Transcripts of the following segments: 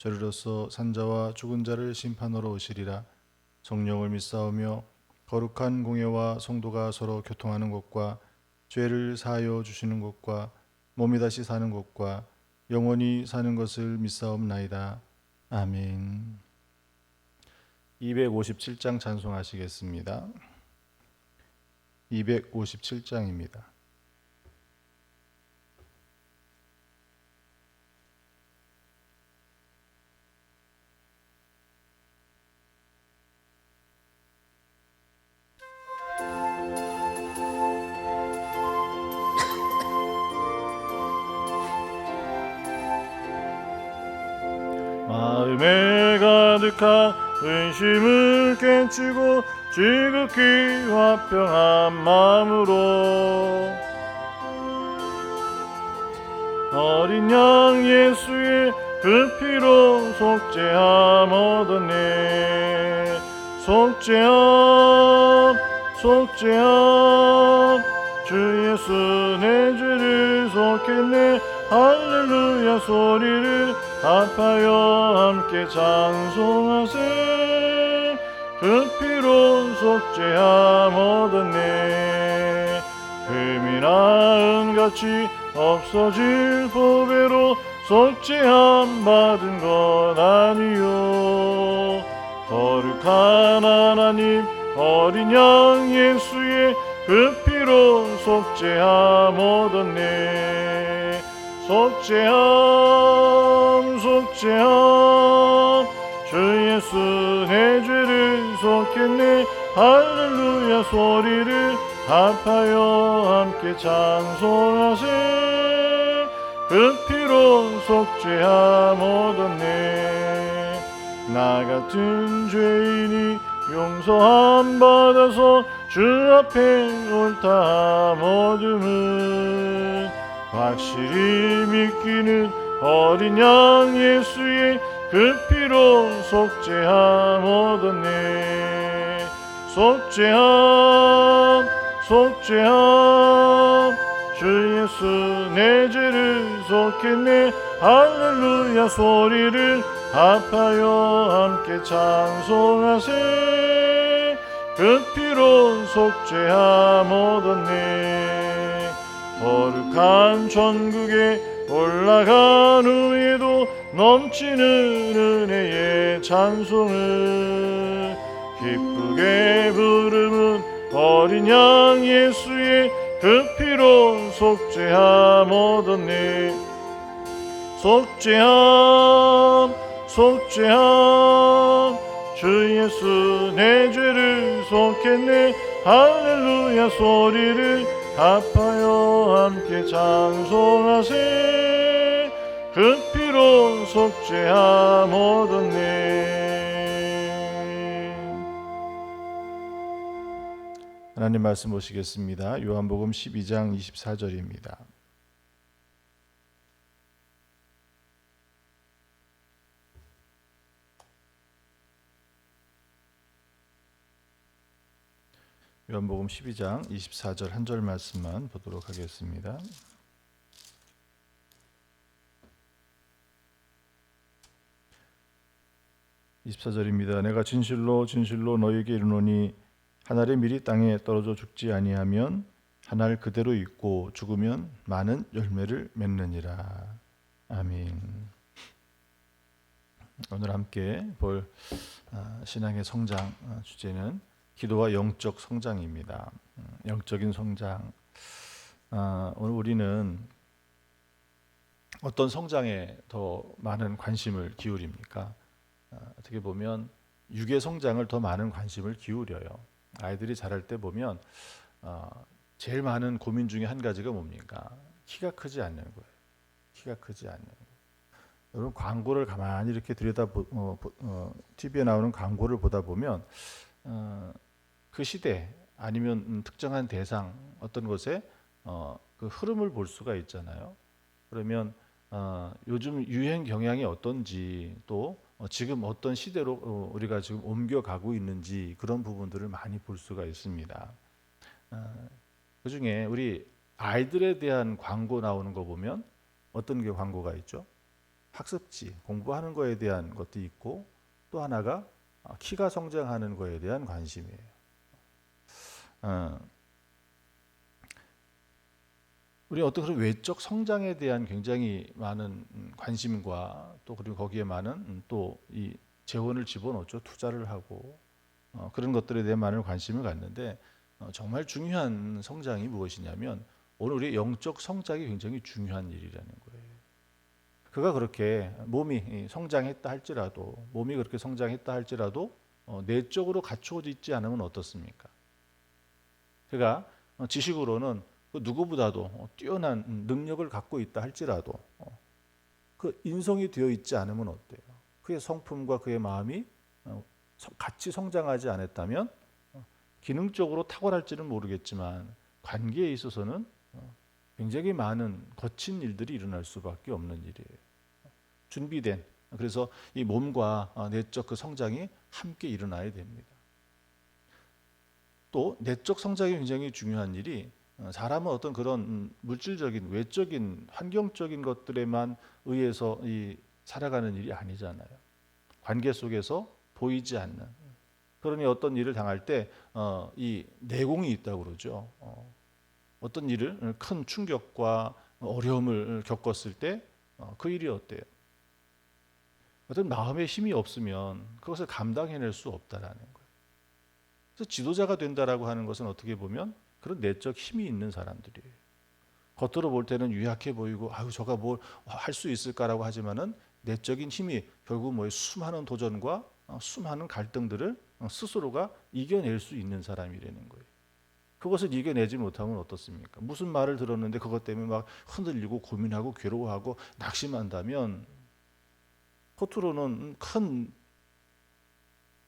저리로서 산자와 죽은 자를 심판하러 오시리라. 성령을 믿사오며 거룩한 공예와 성도가 서로 교통하는 것과 죄를 사하여 주시는 것과 몸이 다시 사는 것과 영원히 사는 것을 믿사옵나이다. 아멘. 257장 찬송하시겠습니다. 257장입니다 의심을 깨치고 지극히 화평한 마음으로 어린 양 예수의 그 피로 속죄함 얻었네 속죄함 속죄함. 주 예수 내 죄를 속했네. 할렐루야 소리를 합하여 함께 찬송하세 그 피로 속죄함 얻었네. 금이나 은같이 없어질 보배로 속죄함 받은 것 아니요. 거룩한 하나님 어린 양 예수의 그 피로 속죄함 얻었네. 속죄함 속죄함 주 예수 내 죄를 속했네. 할렐루야 소리를 합하여 함께 찬송하세. 그 피로 속죄함 얻었네. 나 같은 죄인이 용서함 받아서 주 앞에 옳다함 얻음은 확실히 믿기는 어린 양 예수의 그 피로 속죄함 얻었네 속죄함 속죄함. 주 예수 내 죄를 속했네. 할렐루야 소리를 합하여 함께 찬송하세. 그 피로 속죄함 얻었네 거룩한 천국에 올라간 후에도 넘치는 은혜의 찬송을 기쁘게 부르는 어린 양 예수의 그 피로 속죄함 얻었네. 속죄함 속죄함. 주 예수 내 죄를 속했네. 할렐루야 소리를 합하여 함께 찬송하세 속죄함 얻었네. 하나님 말씀 보시겠습니다. 요한복음 12장 24절입니다. 요한복음 12장 24절 한 절 말씀만 보도록 하겠습니다. (24절입니다) 내가 진실로 진실로 너에게 이르노니 한 알의 밀이 땅에 떨어져 죽지 아니하면 한 알 그대로 있고 죽으면 많은 열매를 맺느니라 아멘 오늘 함께 볼 아, 신앙의 성장 아, 주제는 기도와 영적 성장입니다. 음, 영적인 성장. 아, 오늘 우리는 어떤 성장에 더 많은 관심을 기울입니까? 아, 어떻게 보면 육의 성장을 더 많은 관심을 기울여요. 아이들이 자랄 때 보면 아, 제일 많은 고민 중에 한 가지가 뭡니까? 키가 크지 않는 거예요. 키가 크지 않는 거. 여러분 광고를 가만히 이렇게 들여다 보, 어, 보- 어, TV에 나오는 광고를 보다 보면 어, 그 시대 아니면 음, 특정한 대상 어떤 것에 어, 그 흐름을 볼 수가 있잖아요. 그러면 어, 요즘 유행 경향이 어떤지 또 어, 지금 어떤 시대로 어, 우리가 지금 옮겨가고 있는지 그런 부분들을 많이 볼 수가 있습니다. 어, 그 중에 우리 아이들에 대한 광고 나오는 거 보면 어떤 게 광고가 있죠? 학습지, 공부하는 거에 대한 것도 있고 또 하나가 어, 키가 성장하는 거에 대한 관심이에요. 어, 우리 어떤 그런 외적 성장에 대한 굉장히 많은 음, 관심과 또 그리고 거기에 많은 또 이 재원을 집어넣죠 투자를 하고 어, 그런 것들에 대해 많은 관심을 갖는데 어, 정말 중요한 성장이 무엇이냐면 오늘 우리 영적 성장이 굉장히 중요한 일이라는 거예요. 그가 그렇게 몸이 성장했다 할지라도 몸이 그렇게 성장했다 할지라도 어, 내적으로 갖추어져 있지 않으면 어떻습니까? 그가 어, 지식으로는 그 누구보다도 어, 뛰어난 음, 능력을 갖고 있다 할지라도 어, 그 인성이 되어 있지 않으면 어때요? 그의 성품과 그의 마음이 어, 성- 같이 성장하지 않았다면 어, 기능적으로 탁월할지는 모르겠지만 관계에 있어서는 어, 굉장히 많은 거친 일들이 일어날 수밖에 없는 일이에요. 준비된 그래서 이 몸과 어, 내적 그 성장이 함께 일어나야 됩니다. 또 내적 성장이 굉장히 중요한 일이 어, 사람은 어떤 그런 음, 물질적인 외적인 환경적인 것들에만 의해서 이 살아가는 일이 아니잖아요. 관계 속에서 보이지 않는 그러니 어떤 일을 당할 때 어, 이 내공이 있다고 그러죠. 어, 어떤 일을 큰 충격과 어려움을 겪었을 때그 일이 어때요? 어떤 마음의 힘이 없으면 그것을 감당해낼 수 없다라는 거예요. 그래서 지도자가 된다라고 하는 것은 어떻게 보면 그런 내적 힘이 있는 사람들이에요. 겉으로 볼 때는 유약해 보이고 아유 저가 뭘 할 수 있을까라고 하지만은 내적인 힘이 결국 뭐예요? 수많은 도전과 어, 수많은 갈등들을 어, 스스로가 이겨낼 수 있는 사람이라는 거예요. 그것을 이겨내지 못하면 어떻습니까? 무슨 말을 들었는데 그것 때문에 막 흔들리고 고민하고 괴로워하고 낙심한다면 겉으로는 큰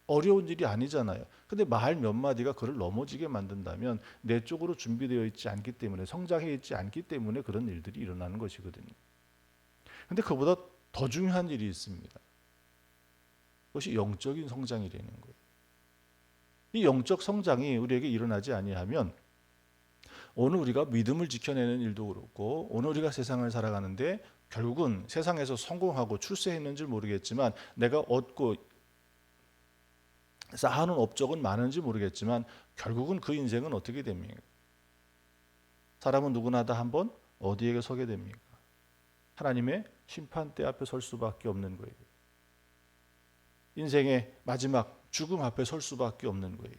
어려운 일이 아니잖아요. 근데 말 몇 마디가 그를 넘어지게 만든다면 내 쪽으로 준비되어 있지 않기 때문에 성장해 있지 않기 때문에 그런 일들이 일어나는 것이거든요. 근데 그보다 더 중요한 일이 있습니다. 그것이 영적인 성장이라는 거예요. 이 영적 성장이 우리에게 일어나지 아니하면 오늘 우리가 믿음을 지켜내는 일도 그렇고 오늘 우리가 세상을 살아가는데 결국은 세상에서 성공하고 출세했는지 모르겠지만 내가 얻고 쌓아놓은 업적은 많은지 모르겠지만 결국은 그 인생은 어떻게 됩니까? 사람은 누구나 다 한번 어디에게 서게 됩니까? 하나님의 심판대 앞에 설 수밖에 없는 거예요. 인생의 마지막 죽음 앞에 설 수밖에 없는 거예요.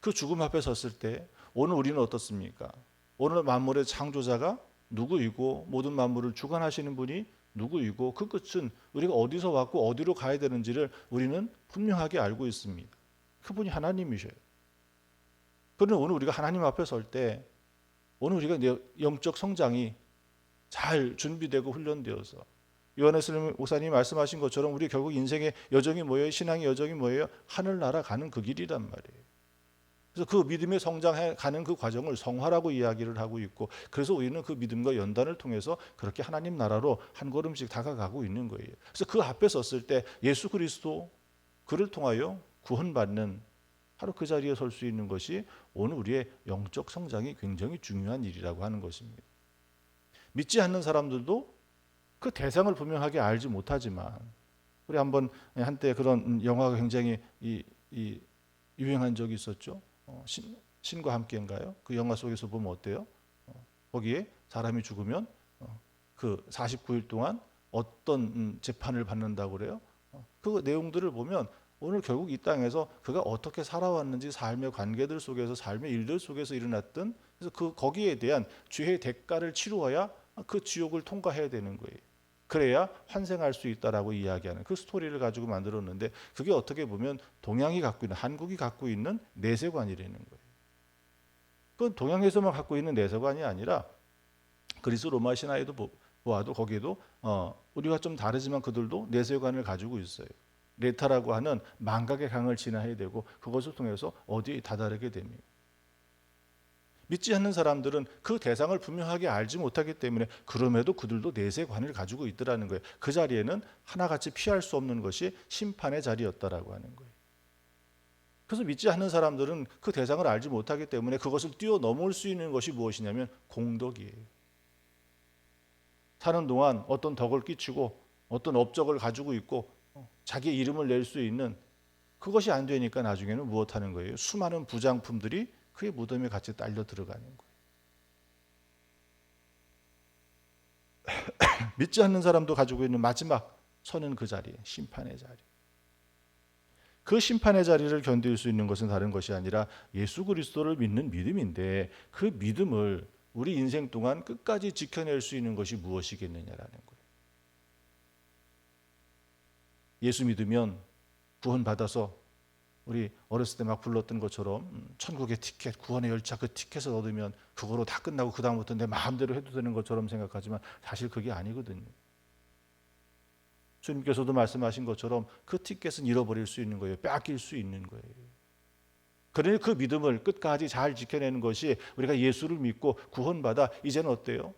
그 죽음 앞에 섰을 때 오늘 우리는 어떻습니까? 오늘 만물의 창조자가 누구이고 모든 만물을 주관하시는 분이 누구이고 그 끝은 우리가 어디서 왔고 어디로 가야 되는지를 우리는 분명하게 알고 있습니다. 그분이 하나님이셔요. 그러나 오늘 우리가 하나님 앞에 설 때 오늘 우리가 내 영적 성장이 잘 준비되고 훈련되어서 요한에스 목사님이 말씀하신 것처럼 우리 결국 인생의 여정이 뭐예요? 신앙의 여정이 뭐예요? 하늘 날아가는 그 길이란 말이에요. 그래서 그 믿음의 성장해 가는 그 과정을 성화라고 이야기를 하고 있고 그래서 우리는 그 믿음과 연단을 통해서 그렇게 하나님 나라로 한 걸음씩 다가가고 있는 거예요. 그래서 그 앞에 섰을 때 예수 그리스도 그를 통하여 구원받는 바로 그 자리에 설 수 있는 것이 오늘 우리의 영적 성장이 굉장히 중요한 일이라고 하는 것입니다. 믿지 않는 사람들도 그 대상을 분명하게 알지 못하지만 우리 한번 한때 그런 영화가 굉장히 이, 이 유행한 적이 있었죠. 어, 신, 신과 함께인가요? 그 영화 속에서 보면 어때요? 어, 거기에 사람이 죽으면 어, 그 49일 동안 어떤 음, 재판을 받는다고 그래요? 어, 그 내용들을 보면 오늘 결국 이 땅에서 그가 어떻게 살아왔는지 삶의 관계들 속에서 삶의 일들 속에서 일어났던 그래서 그 거기에 대한 죄의 대가를 치루어야 그 지옥을 통과해야 되는 거예요. 그래야 환생할 수 있다라고 이야기하는 그 스토리를 가지고 만들었는데 그게 어떻게 보면 동양이 갖고 있는 한국이 갖고 있는 내세관이라는 거예요. 그건 동양에서만 갖고 있는 내세관이 아니라 그리스 로마 신화에도 보- 보아도 거기에도 어, 우리가 좀 다르지만 그들도 내세관을 가지고 있어요. 레타라고 하는 망각의 강을 지나야 되고 그것을 통해서 어디에 다다르게 됩니다. 믿지 않는 사람들은 그 대상을 분명하게 알지 못하기 때문에 그럼에도 그들도 내세 관을 가지고 있더라는 거예요. 그 자리에는 하나같이 피할 수 없는 것이 심판의 자리였다라고 하는 거예요. 그래서 믿지 않는 사람들은 그 대상을 알지 못하기 때문에 그것을 뛰어넘을 수 있는 것이 무엇이냐면 공덕이에요. 사는 동안 어떤 덕을 끼치고 어떤 업적을 가지고 있고 자기 이름을 낼 수 있는 그것이 안 되니까 나중에는 무엇 하는 거예요? 수많은 부장품들이 그의 무덤에 같이 딸려 들어가는 거예요. 믿지 않는 사람도 가지고 있는 마지막 서는 그 자리에 심판의 자리. 그 심판의 자리를 견딜 수 있는 것은 다른 것이 아니라 예수 그리스도를 믿는 믿음인데 그 믿음을 우리 인생 동안 끝까지 지켜낼 수 있는 것이 무엇이겠느냐라는 거예요. 예수 믿으면 구원받아서 우리 어렸을 때 막 불렀던 것처럼 음, 천국의 티켓, 구원의 열차 그 티켓을 얻으면 그거로 다 끝나고 그 다음부터 내 마음대로 해도 되는 것처럼 생각하지만 사실 그게 아니거든요. 주님께서도 말씀하신 것처럼 그 티켓은 잃어버릴 수 있는 거예요. 빼앗길 수 있는 거예요. 그러니 그 믿음을 끝까지 잘 지켜내는 것이 우리가 예수를 믿고 구원받아 이제는 어때요?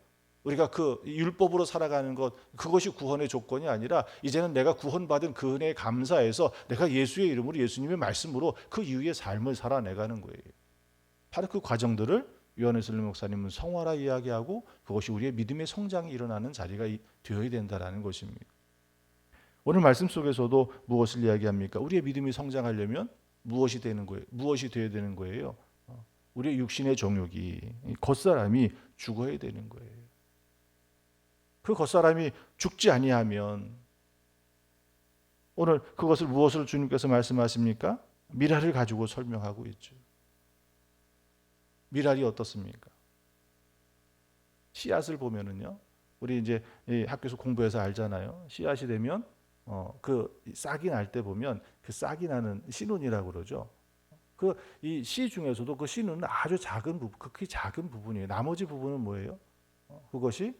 우리가 그 율법으로 살아가는 것 그것이 구원의 조건이 아니라 이제는 내가 구원받은 그 은혜에 감사해서 내가 예수의 이름으로 예수님의 말씀으로 그 이후의 삶을 살아내가는 거예요. 바로 그 과정들을 요한에슬리 목사님은 성화라 이야기하고 그것이 우리의 믿음의 성장이 일어나는 자리가 되어야 된다라는 것입니다. 오늘 말씀 속에서도 무엇을 이야기합니까? 우리의 믿음이 성장하려면 무엇이 되는 거예요? 무엇이 되어야 되는 거예요? 어, 우리의 육신의 정욕이 겉사람이 죽어야 되는 거예요. 그 겉사람이 죽지 아니하면 오늘 그것을 무엇을 주님께서 말씀하십니까? 미랄을 가지고 설명하고 있죠. 미랄이 어떻습니까? 씨앗을 보면은요. 우리 이제 학교에서 공부해서 알잖아요. 씨앗이 되면 어, 그 싹이 날 때 보면 그 싹이 나는 신운이라고 그러죠. 그 이 씨 중에서도 그 씨눈은 아주 작은 부분, 극히 작은 부분이에요. 나머지 부분은 뭐예요? 어, 그것이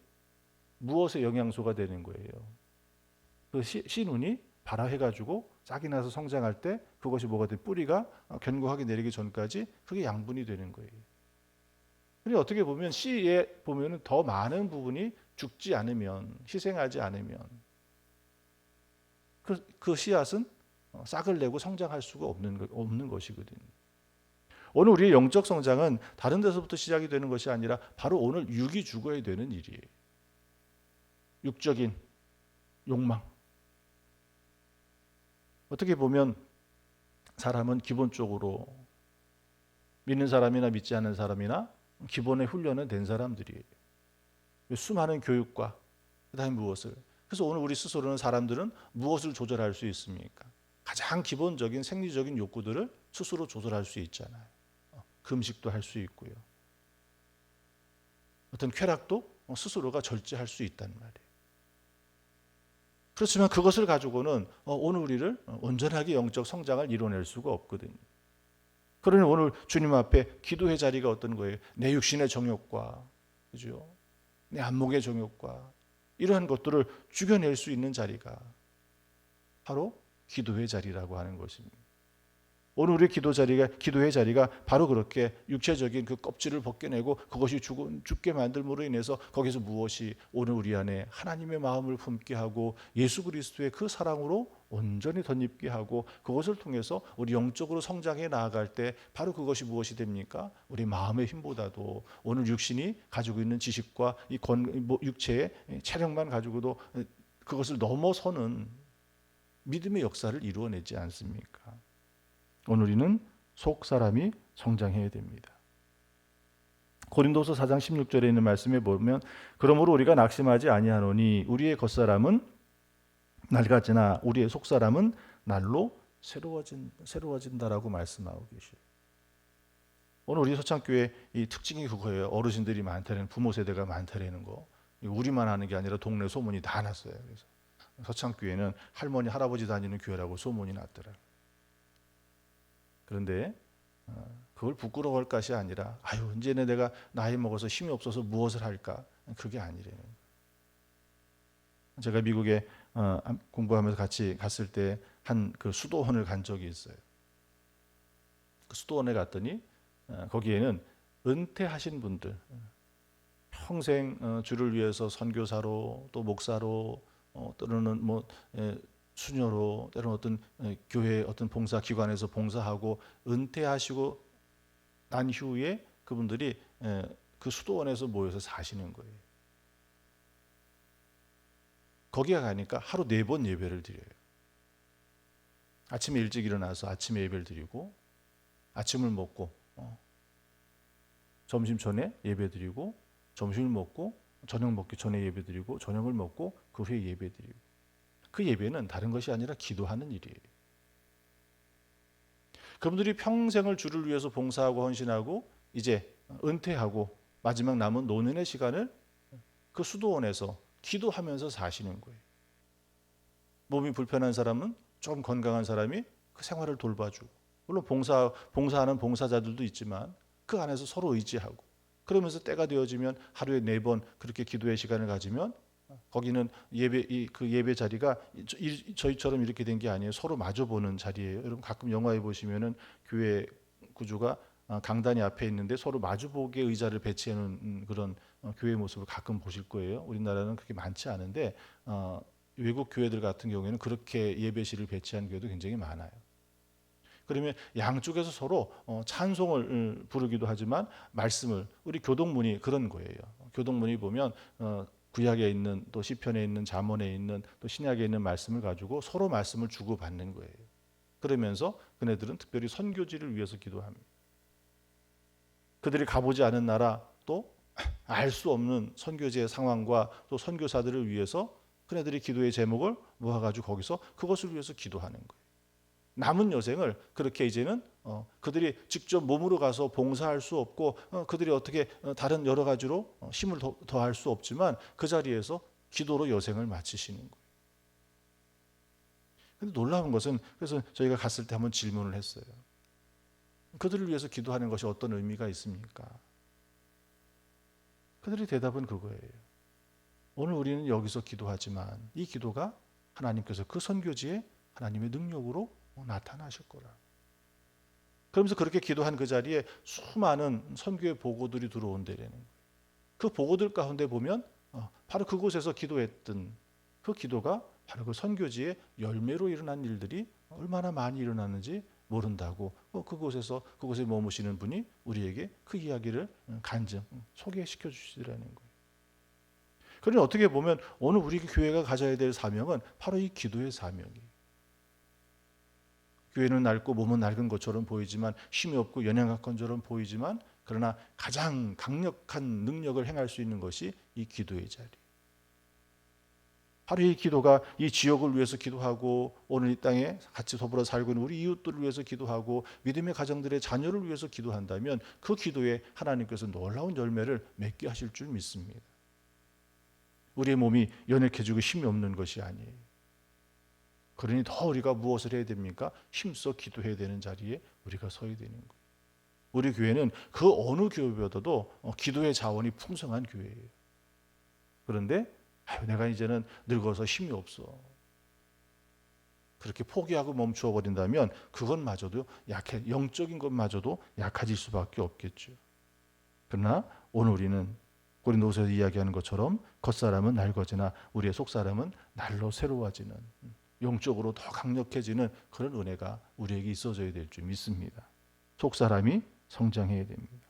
무엇의 영양소가 되는 거예요. 그 씨, 씨눈이 발화해가지고 싹이 나서 성장할 때 그것이 뭐가 돼? 뿌리가 견고하게 내리기 전까지 그게 양분이 되는 거예요. 그리고 어떻게 보면 씨에 보면은 더 많은 부분이 죽지 않으면 희생하지 않으면 그, 그 씨앗은 싹을 내고 성장할 수가 없는, 없는 것이거든요. 오늘 우리의 영적 성장은 다른 데서부터 시작이 되는 것이 아니라 바로 오늘 육이 죽어야 되는 일이에요. 육적인 욕망. 어떻게 보면 사람은 기본적으로 믿는 사람이나 믿지 않는 사람이나 기본의 훈련은 된 사람들이에요. 수많은 교육과 그다음에 무엇을 그래서 오늘 우리 스스로는 사람들은 무엇을 조절할 수 있습니까? 가장 기본적인 생리적인 욕구들을 스스로 조절할 수 있잖아요. 어, 금식도 할 수 있고요. 어떤 쾌락도 스스로가 절제할 수 있단 말이에요. 그렇지만 그것을 가지고는 어, 오늘 우리를 온전하게 영적 성장을 이뤄낼 수가 없거든요. 그러니 오늘 주님 앞에 기도의 자리가 어떤 거예요? 내 육신의 정욕과 그죠? 내 안목의 정욕과 이러한 것들을 죽여낼 수 있는 자리가 바로 기도의 자리라고 하는 것입니다. 오늘 우리 기도 자리가 기도의 자리가 바로 그렇게 육체적인 그 껍질을 벗겨내고 그것이 죽, 죽게 만들므로 인해서 거기서 무엇이 오늘 우리 안에 하나님의 마음을 품게 하고 예수 그리스도의 그 사랑으로 온전히 덧입게 하고 그것을 통해서 우리 영적으로 성장해 나아갈 때 바로 그것이 무엇이 됩니까? 우리 마음의 힘보다도 오늘 육신이 가지고 있는 지식과 이 건, 뭐 육체의 체력만 가지고도 그것을 넘어서는 믿음의 역사를 이루어내지 않습니까? 오늘 우리는 속 사람이 성장해야 됩니다. 고린도서 4장 16절에 있는 말씀에 보면 그러므로 우리가 낙심하지 아니하노니 우리의 겉사람은 낡았지나 우리의 속사람은 날로 새로워진 새로워진다라고 말씀하고 계시요. 오늘 우리 서창교회 이 특징이 그거예요. 어르신들이 많다는 부모 세대가 많다는 거. 우리만 하는 게 아니라 동네 소문이 다 났어요. 그래서 서창교회는 할머니 할아버지 다니는 교회라고 소문이 났더라. 그런데 어, 그걸 부끄러워할 것이 아니라 아유 언제는 내가 나이 먹어서 힘이 없어서 무엇을 할까 그게 아니래요. 제가 미국에 어, 공부하면서 같이 갔을 때 한 그 수도원을 간 적이 있어요. 그 수도원에 갔더니 어, 거기에는 은퇴하신 분들 평생 어, 주를 위해서 선교사로 또 목사로 어, 때로는 뭐 에, 수녀로 때로는 어떤 에, 교회 어떤 봉사 기관에서 봉사하고 은퇴하시고 난 후에 그분들이 에, 그 수도원에서 모여서 사시는 거예요. 거기에 가니까 하루 네 번 예배를 드려요. 아침에 일찍 일어나서 아침에 예배를 드리고 아침을 먹고 어, 점심 전에 예배 드리고 점심을 먹고 저녁 먹기 전에 예배 드리고 저녁을 먹고 그 후에 예배 드리고 그 예배는 다른 것이 아니라 기도하는 일이에요. 그분들이 평생을 주를 위해서 봉사하고 헌신하고 이제 은퇴하고 마지막 남은 노년의 시간을 그 수도원에서 기도하면서 사시는 거예요. 몸이 불편한 사람은 좀 건강한 사람이 그 생활을 돌봐주고 물론 봉사 봉사하는 봉사자들도 있지만 그 안에서 서로 의지하고 그러면서 때가 되어지면 하루에 네 번 그렇게 기도의 시간을 가지면 거기는 예배 이그 예배 자리가 이- 저희처럼 이렇게 된 게 아니에요. 서로 마주 보는 자리예요. 여러분 가끔 영화에 보시면은 교회 구조가 아, 강단이 앞에 있는데 서로 마주 보게 의자를 배치해 놓은 음, 그런 어, 교회 모습을 가끔 보실 거예요. 우리나라는 그렇게 많지 않은데 어, 외국 교회들 같은 경우에는 그렇게 예배실을 배치한 교회도 굉장히 많아요. 그러면 양쪽에서 서로 어, 찬송을 음, 부르기도 하지만 말씀을 우리 교동문이 그런 거예요. 교동문이 보면 어, 구약에 있는 또 시편에 있는 잠언에 있는 또 신약에 있는 말씀을 가지고 서로 말씀을 주고 받는 거예요. 그러면서 그네들은 특별히 선교지를 위해서 기도합니다. 그들이 가보지 않은 나라 또 알 수 없는 선교지의 상황과 또 선교사들을 위해서 그네들이 기도의 제목을 모아가지고 거기서 그것을 위해서 기도하는 거예요. 남은 여생을 그렇게 이제는 어, 그들이 직접 몸으로 가서 봉사할 수 없고 어, 그들이 어떻게 어, 다른 여러 가지로 어, 힘을 더, 더할 수 없지만 그 자리에서 기도로 여생을 마치시는 거예요. 근데 놀라운 것은 그래서 저희가 갔을 때 한번 질문을 했어요. 그들을 위해서 기도하는 것이 어떤 의미가 있습니까? 그들의 대답은 그거예요. 오늘 우리는 여기서 기도하지만 이 기도가 하나님께서 그 선교지에 하나님의 능력으로 나타나실 거라. 그러면서 그렇게 기도한 그 자리에 수많은 선교의 보고들이 들어온다라는 거예요. 그 보고들 가운데 보면 어, 바로 그곳에서 기도했던 그 기도가 바로 그 선교지의 열매로 일어난 일들이 얼마나 많이 일어났는지 모른다고 어, 그곳에서 그곳에 머무시는 분이 우리에게 그 이야기를 간증 소개시켜 주시더라는 거예요. 그러니 어떻게 보면 오늘 우리 교회가 가져야 될 사명은 바로 이 기도의 사명이에요. 교회는 낡고 몸은 낡은 것처럼 보이지만 힘이 없고 연약한 것처럼 보이지만 그러나 가장 강력한 능력을 행할 수 있는 것이 이 기도의 자리. 바로 이 기도가 이 지역을 위해서 기도하고 오늘 이 땅에 같이 더불어 살고 있는 우리 이웃들을 위해서 기도하고 믿음의 가정들의 자녀를 위해서 기도한다면 그 기도에 하나님께서 놀라운 열매를 맺게 하실 줄 믿습니다. 우리의 몸이 연약해지고 힘이 없는 것이 아니에요. 그러니 더 우리가 무엇을 해야 됩니까? 힘써 기도해야 되는 자리에 우리가 서야 되는 거예요. 우리 교회는 그 어느 교회보다도 어, 기도의 자원이 풍성한 교회예요. 그런데 아유, 내가 이제는 늙어서 힘이 없어. 그렇게 포기하고 멈추어 버린다면 그것마저도 약해 영적인 것마저도 약해질 수밖에 없겠죠. 그러나 오늘 우리는 고린도서에서 이야기하는 것처럼 겉사람은 낡아지나 우리의 속사람은 날로 새로워지는 영적으로 더 강력해지는 그런 은혜가 우리에게 있어져야 될 줄 믿습니다. 속 사람이 성장해야 됩니다.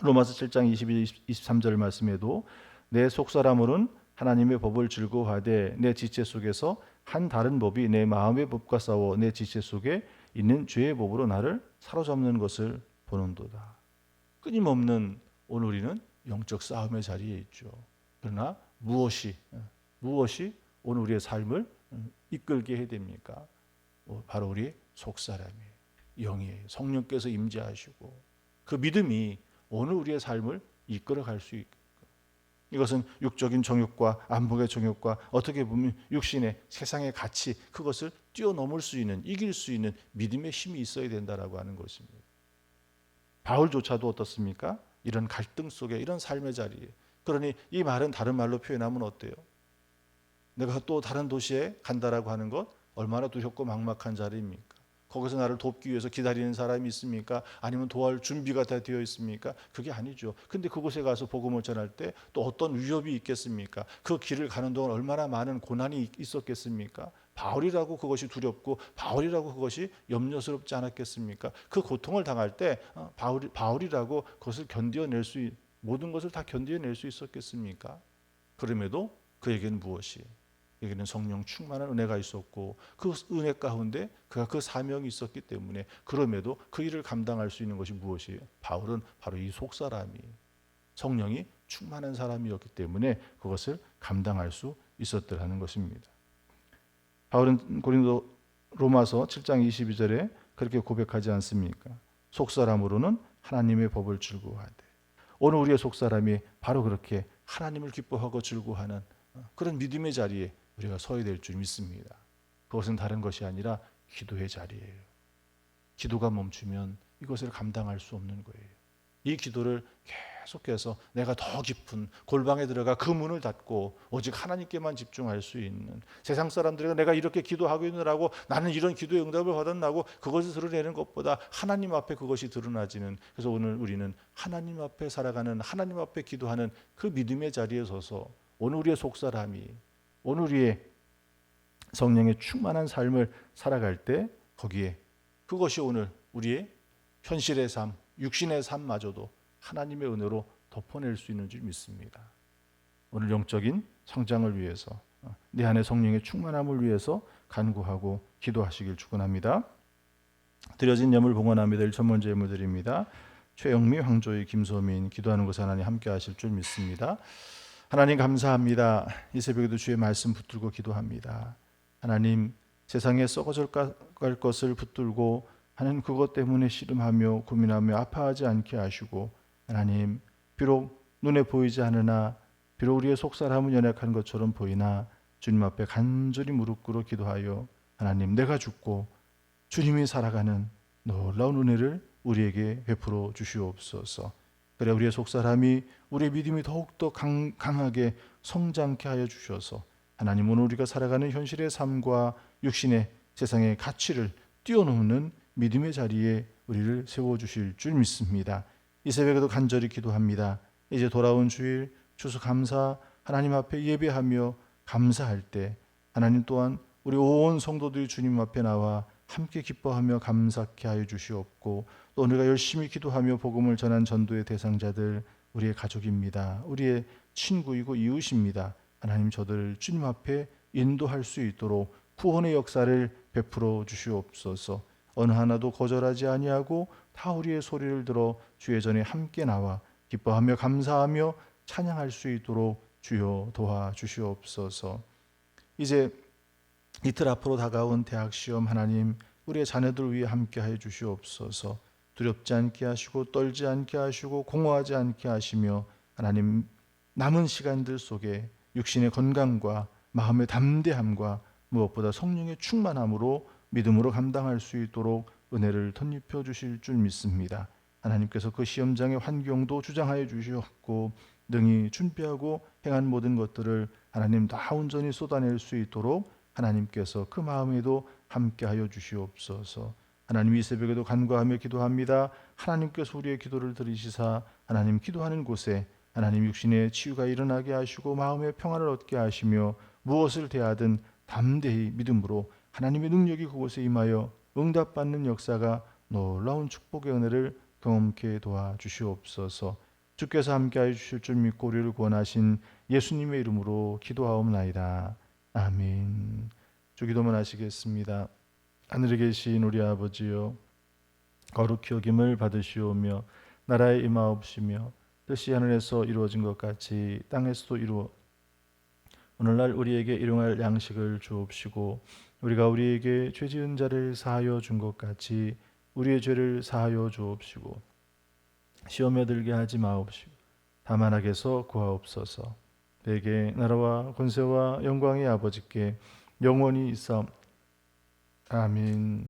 로마서 7장 22, 23절 말씀에도 내 속 사람으로는 하나님의 법을 즐거워하되 내 지체 속에서 한 다른 법이 내 마음의 법과 싸워 내 지체 속에 있는 죄의 법으로 나를 사로잡는 것을 보는도다. 끊임없는 오늘 우리는 영적 싸움의 자리에 있죠. 그러나 무엇이 무엇이 오늘 우리의 삶을 이끌게 해야 됩니까? 뭐 바로 우리 속사람이에요. 영이에요. 성령께서 임재하시고 그 믿음이 오늘 우리의 삶을 이끌어 갈 수 있고 이것은 육적인 정욕과 안목의 정욕과 어떻게 보면 육신의 세상의 가치 그것을 뛰어넘을 수 있는 이길 수 있는 믿음의 힘이 있어야 된다라고 하는 것입니다. 바울조차도 어떻습니까? 이런 갈등 속에 이런 삶의 자리에 그러니 이 말은 다른 말로 표현하면 어때요? 내가 또 다른 도시에 간다라고 하는 것 얼마나 두렵고 막막한 자리입니까? 거기서 나를 돕기 위해서 기다리는 사람이 있습니까? 아니면 도와줄 준비가 다 되어 있습니까? 그게 아니죠. 근데 그곳에 가서 복음을 전할 때 또 어떤 위협이 있겠습니까? 그 길을 가는 동안 얼마나 많은 고난이 있었겠습니까? 바울이라고 그것이 두렵고 바울이라고 그것이 염려스럽지 않았겠습니까? 그 고통을 당할 때 어, 바울 바울이라고 그것을 견디어낼 수 있- 모든 것을 다 견디어낼 수 있었겠습니까? 그럼에도 그에게는 무엇이? 에게는 성령 충만한 은혜가 있었고 그 은혜 가운데 그가 그 사명이 있었기 때문에 그럼에도 그 일을 감당할 수 있는 것이 무엇이에요? 바울은 바로 이 속사람이 성령이 충만한 사람이었기 때문에 그것을 감당할 수 있었더라는 것입니다. 바울은 고린도 로마서 7장 22절에 그렇게 고백하지 않습니까? 속사람으로는 하나님의 법을 즐거워하되 오늘 우리의 속사람이 바로 그렇게 하나님을 기뻐하고 즐거워하는 어, 그런 믿음의 자리에 우리가 서야 될 줄 믿습니다. 그것은 다른 것이 아니라 기도의 자리예요. 기도가 멈추면 이것을 감당할 수 없는 거예요. 이 기도를 계속해서 내가 더 깊은 골방에 들어가 그 문을 닫고 오직 하나님께만 집중할 수 있는 세상 사람들이 내가 이렇게 기도하고 있느라고 나는 이런 기도의 응답을 받았나고 그것을 드러내는 것보다 하나님 앞에 그것이 드러나지는 그래서 오늘 우리는 하나님 앞에 살아가는 하나님 앞에 기도하는 그 믿음의 자리에 서서 오늘 우리의 속사람이 오늘 우리의 성령의 충만한 삶을 살아갈 때 거기에 그것이 오늘 우리의 현실의 삶, 육신의 삶마저도 하나님의 은혜로 덮어낼 수 있는 줄 믿습니다. 오늘 영적인 성장을 위해서 어, 내 안에 성령의 충만함을 위해서 간구하고 기도하시길 축원합니다. 드려진 예물 봉헌합니다. 1천 번째 예물 드립니다. 최영미, 황조희, 김소민 기도하는 것에 하나님 함께 하실 줄 믿습니다. 하나님 감사합니다. 이 새벽에도 주의 말씀 붙들고 기도합니다. 하나님 세상에 썩어질 갈 것을 붙들고 하는 그것 때문에 씨름하며 고민하며 아파하지 않게 하시고 하나님 비록 눈에 보이지 않으나 비록 우리의 속사람은 연약한 것처럼 보이나 주님 앞에 간절히 무릎 꿇어 기도하여 하나님 내가 죽고 주님이 살아가는 놀라운 은혜를 우리에게 베풀어 주시옵소서. 그래 우리의 속사람이 우리의 믿음이 더욱더 강, 강하게 성장케 하여 주셔서 하나님 오늘 우리가 살아가는 현실의 삶과 육신의 세상의 가치를 뛰어넘는 믿음의 자리에 우리를 세워 주실 줄 믿습니다. 이 새벽에도 간절히 기도합니다. 이제 돌아온 주일 주수 감사 하나님 앞에 예배하며 감사할 때 하나님 또한 우리 온 성도들이 주님 앞에 나와 함께 기뻐하며 감사케 하여 주시옵고 또 우리가 열심히 기도하며 복음을 전한 전도의 대상자들 우리의 가족입니다. 우리의 친구이고 이웃입니다. 하나님 저들을 주님 앞에 인도할 수 있도록 구원의 역사를 베풀어 주시옵소서. 어느 하나도 거절하지 아니하고 다 우리의 소리를 들어 주의 전에 함께 나와 기뻐하며 감사하며 찬양할 수 있도록 주여 도와 주시옵소서. 이제 이틀 앞으로 다가온 대학 시험 하나님 우리의 자녀들 위해 함께 해 주시옵소서. 두렵지 않게 하시고 떨지 않게 하시고 공허하지 않게 하시며 하나님 남은 시간들 속에 육신의 건강과 마음의 담대함과 무엇보다 성령의 충만함으로 믿음으로 감당할 수 있도록 은혜를 덧입혀 주실 줄 믿습니다. 하나님께서 그 시험장의 환경도 주장하여 주셨고 능히 준비하고 행한 모든 것들을 하나님 다 온전히 쏟아낼 수 있도록 하나님께서 그 마음에도 함께하여 주시옵소서. 하나님 이 새벽에도 간구하며 기도합니다. 하나님께서 우리의 기도를 들으시사 하나님 기도하는 곳에 하나님 육신의 치유가 일어나게 하시고 마음의 평안을 얻게 하시며 무엇을 대하든 담대히 믿음으로 하나님의 능력이 그곳에 임하여 응답받는 역사가 놀라운 축복의 은혜를 경험케 도와 주시옵소서. 주께서 함께하여 주실 줄 믿고 우리를 구원하신 예수님의 이름으로 기도하옵나이다. 아멘. 주 기도만 하시겠습니다. 하늘에 계신 우리 아버지여 거룩히 여김을 받으시오며 나라에 임하옵시며 뜻이 하늘에서 이루어진 것 같이 땅에서도 이루어 오늘날 우리에게 일용할 양식을 주옵시고 우리가 우리에게 죄 지은 자를 사하여 준 것 같이 우리의 죄를 사하여 주옵시고 시험에 들게 하지 마옵시고 다만 악에서 구하옵소서. 내게 나라와 권세와 영광의 아버지께 영원히 있어 아멘